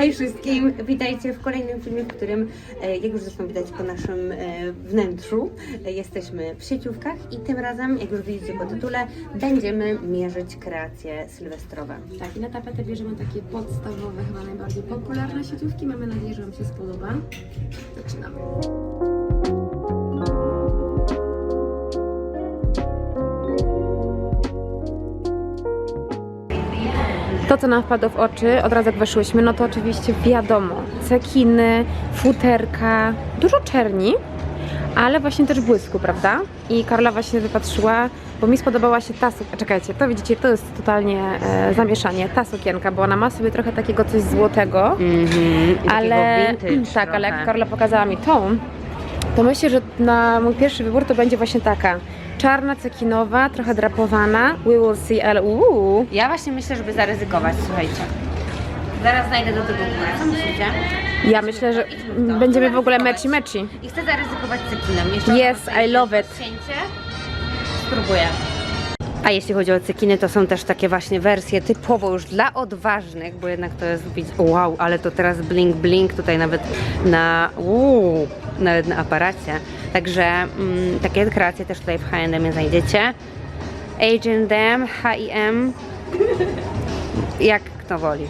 Hej wszystkim, witajcie w kolejnym filmie, w którym, e, jak już zresztą widać po naszym e, wnętrzu, e, jesteśmy w sieciówkach i tym razem, jak już widzicie po tytule, będziemy mierzyć kreacje sylwestrowe. Tak, i na tapetę bierzemy takie podstawowe, chyba najbardziej popularne sieciówki. Mamy nadzieję, że Wam się spodoba. Zaczynamy. To, co nam wpadło w oczy, od razu jak weszłyśmy, no to oczywiście wiadomo, cekiny, futerka, dużo czerni, ale właśnie też błysku, prawda? I Karola właśnie wypatrzyła, bo mi spodobała się ta sukienka. Czekajcie, to widzicie, to jest totalnie e, zamieszanie. Ta sukienka, bo ona ma sobie trochę takiego coś złotego, Mhm, ale tak, ale jak Karola pokazała mi tą, to myślę, że na mój pierwszy wybór to będzie właśnie taka. Czarna, cekinowa, trochę drapowana. We will see, ale uuu. Ja właśnie myślę, żeby zaryzykować, słuchajcie. Zaraz znajdę do tego górę, co myślicie? Ja myślę, że będziemy w ogóle mechi mechi. I chcę zaryzykować cekinem. Jeszcze Yes, I love it. Spróbuję. A jeśli chodzi o cekiny, to są też takie właśnie wersje typowo już dla odważnych, bo jednak to jest, wow, ale to teraz blink blink tutaj nawet na, uuu, nawet na aparacie. Także mm, takie kreacje też tutaj w H&M znajdziecie. H&M, H&M, jak kto woli.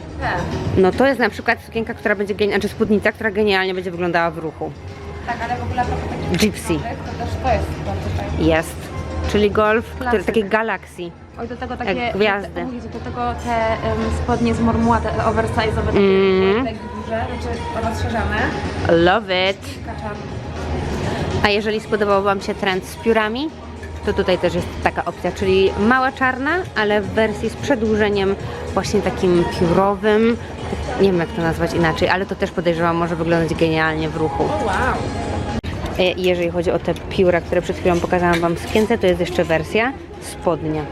No to jest na przykład sukienka, która będzie genialna, czy spódnica, która genialnie będzie wyglądała w ruchu. Tak, ale w ogóle taki Gypsy. to też to jest bardzo fajne. Jest. Czyli golf, który, Klasyk. taki galaxy. Oj, do tego takie... Jak gwiazdy. Do, do tego te um, spodnie z mormuła, te oversize'owe, takie Mm. duże, znaczy rozszerzane. Love it. A jeżeli spodobał Wam się trend z piórami, to tutaj też jest taka opcja, czyli mała czarna, ale w wersji z przedłużeniem właśnie takim piórowym. Nie wiem jak to nazwać inaczej, ale to też podejrzewam może wyglądać genialnie w ruchu. O, wow. E, Jeżeli chodzi o te pióra, które przed chwilą pokazałam Wam w sukience, to jest jeszcze wersja spodnia.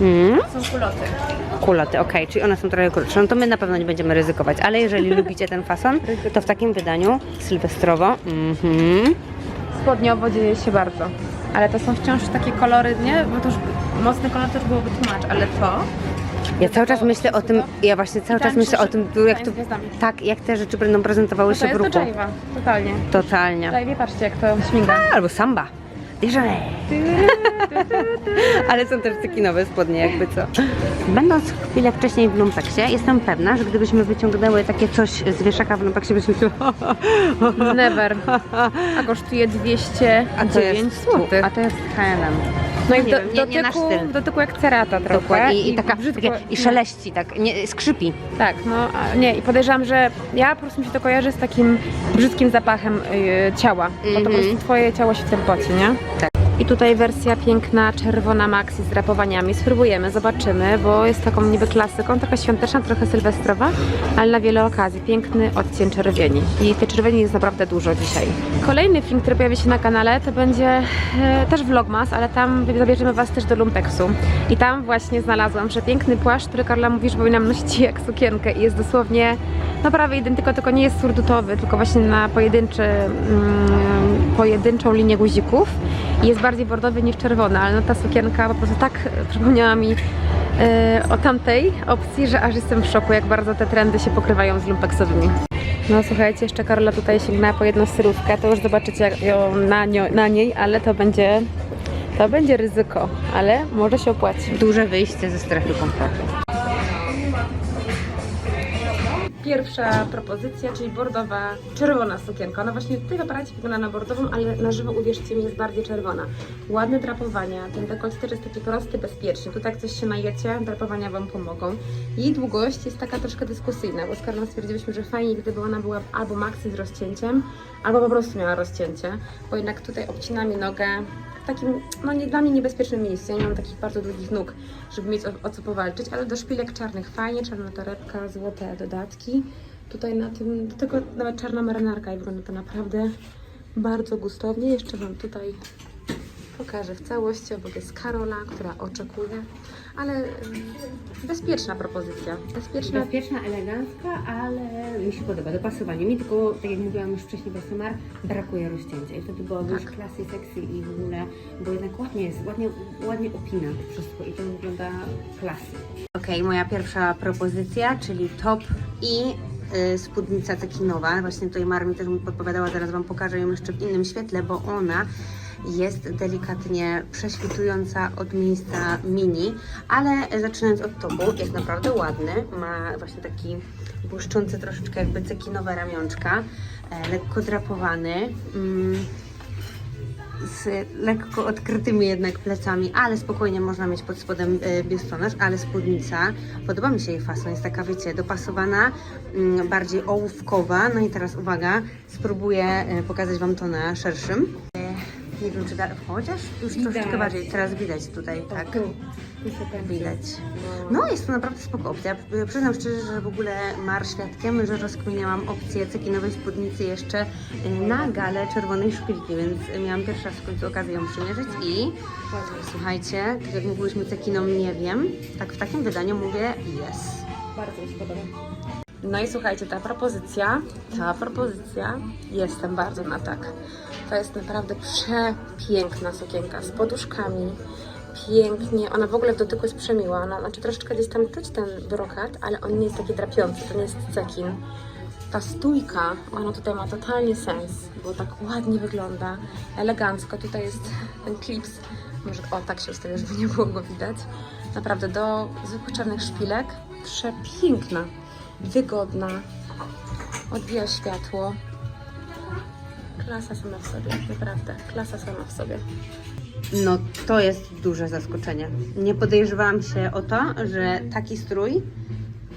Mm. Są kuloty. Kuloty, okej, czyli one są trochę krótsze. No to my na pewno nie będziemy ryzykować, ale jeżeli lubicie ten fason, to w takim wydaniu sylwestrowo, mhm, Spodniowo dzieje się bardzo. Ale to są wciąż takie kolory, nie? Bo to już mocny kolor to już byłoby tłumacz, ale to... ja cały czas myślę o tym, ja właśnie cały czas myślę o tym, jak to, tak, jak te rzeczy będą prezentowały No to się w jest do ruchu. Jave'a, totalnie. Totalnie. Jave'ie, patrzcie jak to śmiga. Albo samba. Bierzemy. Ale są też cekinowe spodnie, jakby co. Będąc chwilę wcześniej w lumpeksie, jestem pewna, że gdybyśmy wyciągnęły takie coś z wieszaka w lumpeksie, byśmy się... Never. A kosztuje 209 zł. A to jest H&M. No i nie do, wiem, nie- nie nasz dotyku, styl. dotyku jak cerata trochę. Dokładnie. I, i taka, brzydko- takie, i szeleści, tak, nie, skrzypi. Tak, no a nie i podejrzewam, że ja po prostu mi się to kojarzy z takim brzydkim zapachem y, ciała. Bo to po Mhm. prostu twoje ciało się w tym poci, nie? I tutaj wersja piękna, czerwona maxi z drapowaniami. Spróbujemy, zobaczymy, bo jest taką niby klasyką, trochę świąteczna, trochę sylwestrowa, ale na wiele okazji. Piękny odcień czerwieni. I tej czerwieni jest naprawdę dużo dzisiaj. Kolejny film, który pojawi się na kanale, to będzie e, też vlogmas, ale tam zabierzemy Was też do lumpeksu. I tam właśnie znalazłam przepiękny płaszcz, który Karla mówi, że powinnam nosić jak sukienkę i jest dosłownie no prawie identyko, tylko nie jest surdutowy, tylko właśnie na pojedynczy, mm, pojedynczą linię guzików jest bardziej bordowy niż czerwony, ale no ta sukienka po prostu tak przypomniała mi e, o tamtej opcji, że aż jestem w szoku, jak bardzo te trendy się pokrywają z lumpeksowymi. No słuchajcie, jeszcze Karola tutaj sięgnęła po jedną syrówkę, to już zobaczycie ją na, na niej, ale to będzie, to będzie ryzyko, ale może się opłaci. Duże wyjście ze strefy komfortu. Pierwsza propozycja, czyli bordowa, czerwona sukienka. Ona właśnie tutaj w aparacie wygląda na bordową, ale na żywo uwierzcie mi jest bardziej czerwona. Ładne drapowania, ten dekolt też jest taki prosty, bezpieczny. Tutaj jak coś się najecie, drapowania Wam pomogą. Jej długość jest taka troszkę dyskusyjna, bo z Karolą stwierdziliśmy, że fajnie gdyby ona była albo maxi z rozcięciem, albo po prostu miała rozcięcie, bo jednak tutaj obcina mi nogę takim, no nie dla mnie niebezpiecznym miejscu. Ja nie mam takich bardzo długich nóg, żeby mieć o, o co powalczyć, ale do szpilek czarnych fajnie, czarna torebka, złote dodatki. Tutaj na tym, do tego nawet czarna marynarka i wygląda to naprawdę bardzo gustownie. Jeszcze Wam tutaj pokażę w całości. Obok jest Karola, która oczekuje, ale bezpieczna propozycja. Bezpieczna. Bezpieczna, elegancka, ale mi się podoba. Dopasowanie mi, tylko tak jak mówiłam już wcześniej, bo Samar brakuje rozcięcia. I wtedy byłoby już klasy, sexy i w ogóle, bo jednak ładnie jest, ładnie, ładnie opina to wszystko i to wygląda klasy. Okej, moja pierwsza propozycja, czyli top i y, spódnica cekinowa. Właśnie tutaj Mara mi też mi podpowiadała, zaraz Wam pokażę ją jeszcze w innym świetle, bo ona jest delikatnie prześwitująca od miejsca mini, ale zaczynając od topu, jest naprawdę ładny. Ma właśnie taki błyszczący troszeczkę jakby cekinowe ramionczka, e, lekko drapowany. Mm, z lekko odkrytymi jednak plecami, ale spokojnie można mieć pod spodem e, biustonosz, ale spódnica, podoba mi się jej fason, jest taka, wiecie, dopasowana, mm, bardziej ołówkowa. No i teraz uwaga, spróbuję e, pokazać Wam to na szerszym. Nie wiem, czy da, chociaż już troszeczkę Widać. bardziej, teraz widać tutaj, tak. Widać. No, jest to naprawdę spoko opcja. Ja Przyznam szczerze, że w ogóle mar świadkiem, że rozkminiałam opcję cekinowej spódnicy jeszcze y, na galę czerwonej szpilki, więc miałam pierwszy raz w końcu okazję ją przymierzyć i słuchajcie, tak jak mówiłyśmy cekiną nie wiem, tak w takim wydaniu mówię yes. Bardzo mi się podoba. No i słuchajcie, ta propozycja, ta propozycja, jestem bardzo na tak. To jest naprawdę przepiękna sukienka z poduszkami, pięknie, ona w ogóle w dotyku jest przemiła, ona, znaczy troszeczkę gdzieś tam czuć ten brokat, ale on nie jest taki drapiący, to nie jest cekin. Ta stójka, ona tutaj ma totalnie sens, bo tak ładnie wygląda, elegancko, tutaj jest ten klips, może o tak się ustawię, żeby nie było go widać. Naprawdę do zwykłych czarnych szpilek, przepiękna, wygodna, odbija światło. Klasa sama w sobie, naprawdę, klasa sama w sobie. No to jest duże zaskoczenie. Nie podejrzewałam się o to, że taki strój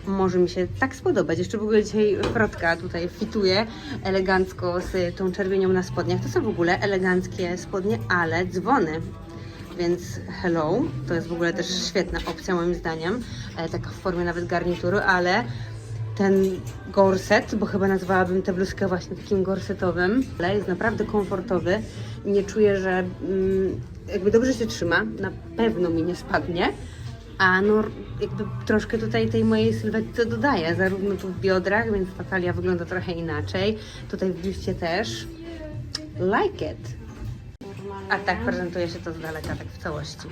może mi się tak spodobać. Jeszcze w ogóle dzisiaj Frotka tutaj fituje elegancko z tą czerwienią na spodniach. To są w ogóle eleganckie spodnie, ale dzwony. Więc hello, to jest w ogóle też świetna opcja moim zdaniem. E, taka w formie nawet garnituru, ale ten gorset, bo chyba nazwałabym tę bluzkę właśnie takim gorsetowym, ale jest naprawdę komfortowy. Nie czuję, że mm, jakby dobrze się trzyma, na pewno mi nie spadnie. A no jakby troszkę tutaj tej mojej sylwetce dodaje, zarówno tu w biodrach, więc ta talia wygląda trochę inaczej. Tutaj w biuście też. Like it. A tak prezentuje się to z daleka, tak w całości.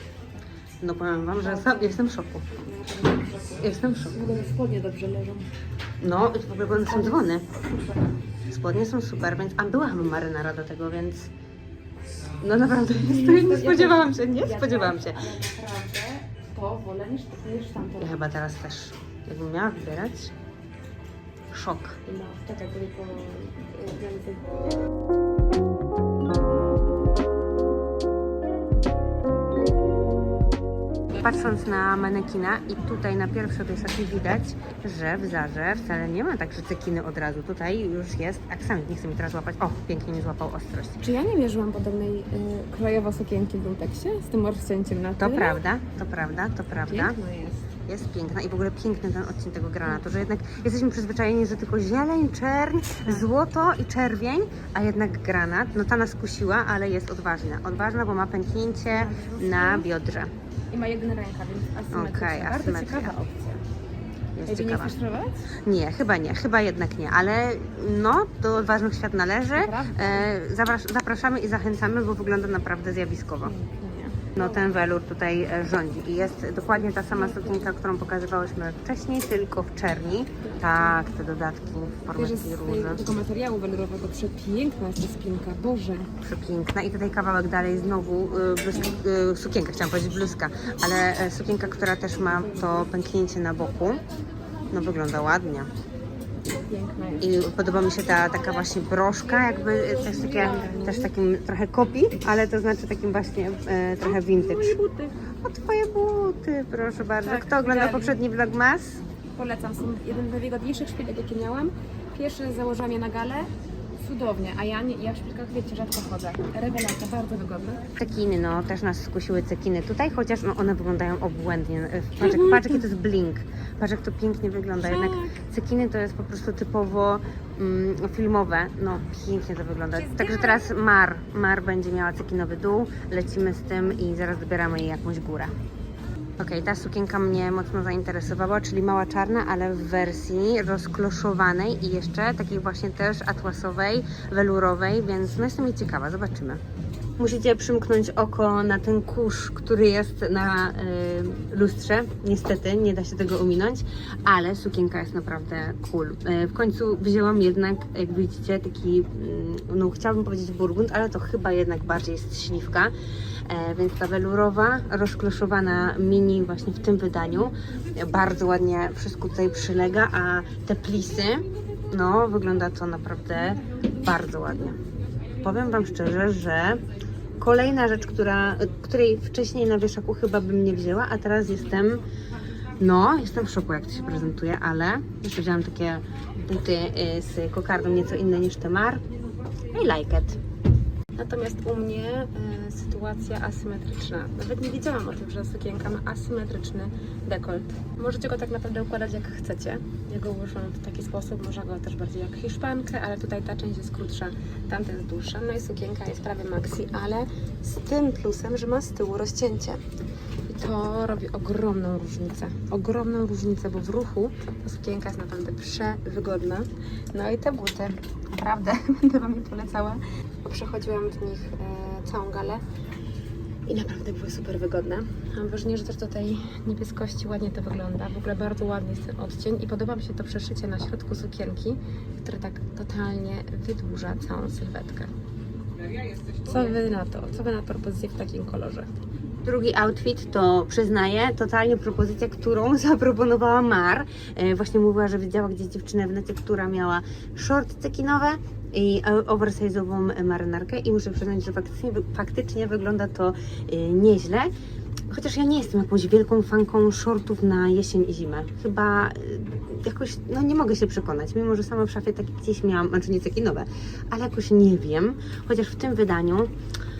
No powiem Wam, że sam jestem w szoku. Jestem w szoku. W spodnie dobrze leżą. No, i w ogóle są dzwony. Spodnie są super, więc... A była chyba marynara do tego, więc... No naprawdę, nie spodziewałam się, nie spodziewałam się. Naprawdę to wolę niż, niż tamto. Ja chyba teraz też, jakbym miała wybierać, szok. No, czekaj, tylko granicy. Patrząc na manekina i tutaj na pierwszy rzut oka widać, że w Zarze wcale nie ma tak, że cekiny od razu. Tutaj już jest aksamit. Nie chcę mi teraz łapać. O, pięknie mi złapał ostrość. Czy ja nie mierzyłam podobnej y, krojowo sukienki w Lumpeksie z tym rozcięciem na To tyle? prawda, to prawda, to prawda. Piękna jest. Jest piękna i w ogóle piękny ten odcień tego granatu, że jednak jesteśmy przyzwyczajeni, że tylko zieleń, czerń, złoto i czerwień, a jednak granat, no ta nas kusiła, ale jest odważna. Odważna, bo ma pęknięcie na biodrze. I ma jeden rękaw, więc asymetryczna. Okej, Bardzo asymetria. ciekawa opcja. Jest nie ciekawa. chcesz spróbować? Nie, chyba nie, chyba jednak nie, ale no, do odważnych świat należy. Naprawdę? E, zapras- zapraszamy i zachęcamy, bo wygląda naprawdę zjawiskowo. Pięknie. No ten welur tutaj e, rządzi i jest dokładnie ta sama sukienka, którą pokazywałyśmy wcześniej, tylko w czerni. Tak, te dodatki w formie Wiesz, takiej z róży. tego materiału welurowego przepiękna jest ta spinka, Boże. Przepiękna. I tutaj kawałek dalej znowu y, bluzka, y, sukienka, chciałam powiedzieć bluzka, ale e, sukienka, która też ma to pęknięcie na boku. No wygląda ładnie. Piękna jest. I podoba mi się ta taka właśnie broszka, jakby też takie, też takim trochę kopi, ale to znaczy takim właśnie e, trochę vintage. Moje buty. O twoje buty, proszę bardzo. Tak, Kto oglądał poprzedni vlogmas? Polecam, są jeden z najwygodniejszych szpilek, jakie miałam. Pierwszy założyłam je na galę, cudownie, a ja, nie, ja w szpilkach, wiecie, rzadko chodzę. Rewelacja, bardzo wygodne. Cekiny, no też nas skusiły cekiny tutaj, chociaż no, one wyglądają obłędnie. E, Patrz, patrz jaki to jest blink. Patrz jak to pięknie wygląda. Jednak cekiny to jest po prostu typowo mm, filmowe. No pięknie to wygląda. Także teraz Mar, Mar będzie miała cekinowy dół. Lecimy z tym i zaraz dobieramy jej jakąś górę. Okej, ta sukienka mnie mocno zainteresowała, czyli mała czarna, ale w wersji rozkloszowanej i jeszcze takiej właśnie też atłasowej, welurowej, więc no jestem jej ciekawa, zobaczymy. Musicie przymknąć oko na ten kurz, który jest na y, lustrze. Niestety, nie da się tego ominąć, ale sukienka jest naprawdę cool. Y, w końcu wzięłam jednak, jak widzicie, taki, mm, no chciałabym powiedzieć burgund, ale to chyba jednak bardziej jest śliwka. E, więc ta welurowa, rozkloszowana mini właśnie w tym wydaniu. Bardzo ładnie wszystko tutaj przylega, a te plisy, no wygląda to naprawdę bardzo ładnie. Powiem Wam szczerze, że kolejna rzecz, która, której wcześniej na wieszaku chyba bym nie wzięła, a teraz jestem, no, jestem w szoku jak to się prezentuje, ale jeszcze wzięłam takie buty y, z kokardą nieco inne niż te Mar. I like it. Natomiast u mnie e, sytuacja asymetryczna. Nawet nie wiedziałam o tym, że sukienka ma asymetryczny dekolt. Możecie go tak naprawdę układać jak chcecie. Ja go ułożyłam w taki sposób, można go też bardziej jak hiszpankę, ale tutaj ta część jest krótsza, tamta jest dłuższa. No i sukienka jest prawie maxi, ale z tym plusem, że ma z tyłu rozcięcie. To robi ogromną różnicę. Ogromną różnicę, bo w ruchu ta sukienka jest naprawdę przewygodna. No i te buty, naprawdę będę Wam je polecała bo przechodziłam w nich e, całą galę i naprawdę były super wygodne. Mam wrażenie, że też do tej niebieskości ładnie to wygląda. W ogóle bardzo ładny jest ten odcień i podoba mi się to przeszycie na środku sukienki, które tak totalnie wydłuża całą sylwetkę. Co Wy na to? Co Wy na propozycję w takim kolorze? Drugi outfit to przyznaję, totalnie propozycja, którą zaproponowała Mar. E, Właśnie mówiła, że widziała gdzieś dziewczynę w necie, która miała short cekinowe i oversize'ową marynarkę i muszę przyznać, że faktycznie, faktycznie wygląda to e, nieźle. Chociaż ja nie jestem jakąś wielką fanką shortów na jesień i zimę. Chyba e, jakoś, no nie mogę się przekonać, mimo że sama w szafie takie gdzieś miałam, znaczy nie cekinowe, ale jakoś nie wiem. Chociaż w tym wydaniu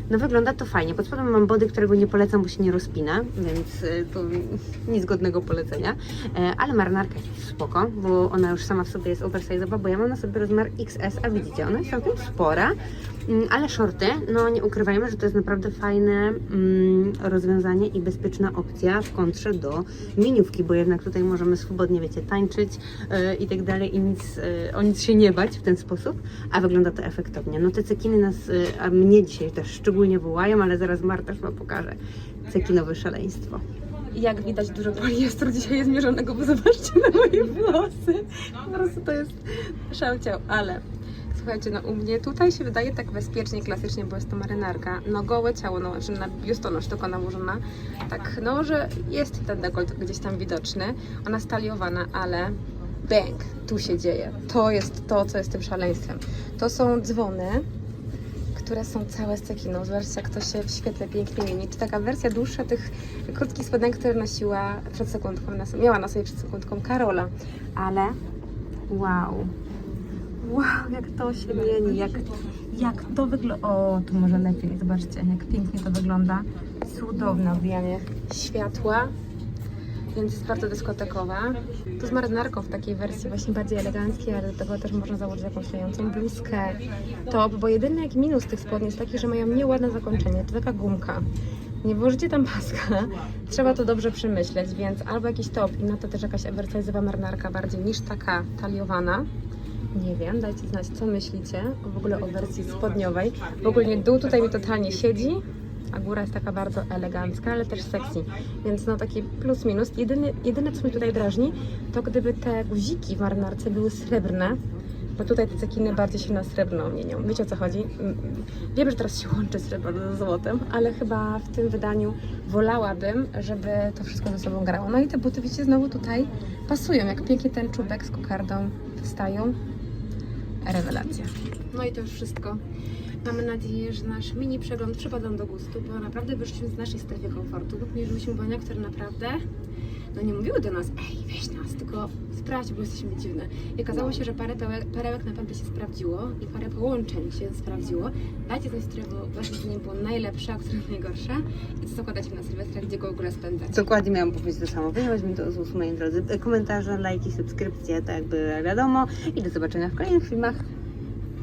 no wygląda to fajnie. Pod spodem mam body, którego nie polecam, bo się nie rozpina, więc y, to nic godnego polecenia. E, Ale marynarka jest spoko, bo ona już sama w sobie jest oversize'owa, bo ja mam na sobie rozmiar XS, a widzicie, ona jest całkiem spora. Mm, Ale shorty, no nie ukrywajmy, że to jest naprawdę fajne mm, rozwiązanie i bezpieczna opcja w kontrze do miniówki, bo jednak tutaj możemy swobodnie, wiecie, tańczyć e, i tak dalej i nic, e, o nic się nie bać w ten sposób, a wygląda to efektownie. No te cekiny nas, a mnie dzisiaj też szczególnie wołają, ale zaraz Marta Wam pokaże cekinowe szaleństwo. Jak widać, dużo poliestru dzisiaj jest mierzonego, bo zobaczcie na moje włosy. Po prostu to jest szałciał, ale słuchajcie, no u mnie tutaj się wydaje tak bezpiecznie, klasycznie, bo jest to marynarka. No gołe ciało, no, znaczy na biustonosz tylko nałożona. Tak, no, że jest ten dekolt gdzieś tam widoczny. Ona staliowana, ale bang, tu się dzieje. To jest to, co jest tym szaleństwem. To są dzwony, które są całe z cekiną. Zobaczcie, jak to się w świetle pięknie mieni. Czy taka wersja dłuższa tych krótkich spodenek, które nosiła przed sekundką, miała na sobie przed sekundką Karola. Ale wow, wow, jak to się mieni, jak, jak to wygląda. O, tu może lepiej, zobaczcie, jak pięknie to wygląda. Cudowne odbijanie światła, więc jest bardzo dyskotekowa. To z marynarką w takiej wersji właśnie bardziej eleganckiej, ale do tego też można założyć jakąś lejącą bluzkę, top, bo jedyny jak minus tych spodni jest taki, że mają nieładne zakończenie, to taka gumka. Nie włożycie tam paska, trzeba to dobrze przemyśleć, więc albo jakiś top i na to też jakaś oversize'owa marynarka bardziej niż taka taliowana. Nie wiem, dajcie znać, co myślicie w ogóle o wersji spodniowej. W ogóle dół tutaj mi totalnie siedzi, a góra jest taka bardzo elegancka, ale też sexy. Więc no taki plus minus. Jedyny, jedyne co mnie tutaj drażni, to gdyby te guziki w marynarce były srebrne, bo tutaj te cekiny bardziej się na srebrno mienią. Wiecie o co chodzi? Mm, Wiem, że teraz się łączy srebro ze złotem, ale chyba w tym wydaniu wolałabym, żeby to wszystko ze sobą grało. No i te buty, widzicie, znowu tutaj pasują. Jak pięknie ten czubek z kokardą wstają. Rewelacja. No i to już wszystko. Mamy nadzieję, że nasz mini przegląd przypadł do gustu, bo naprawdę wyszliśmy z naszej strefy komfortu. Mierzyliśmy bania, które naprawdę no nie mówiły do nas, ej, weź nas, tylko sprawdź, bo jesteśmy dziwne. I okazało się, że parę pełek, perełek naprawdę się sprawdziło i parę połączeń się sprawdziło. Dajcie znać, które było, Wasze zdanie było najlepsze, a które najgorsze i co zakładacie na Sylwestra, gdzie go w ogóle spędzać. Dokładnie miałam powiedzieć to samo. Wyjąłeś mi to z moi drodzy. Komentarze, lajki, subskrypcje, tak jakby wiadomo. I do zobaczenia w kolejnych filmach.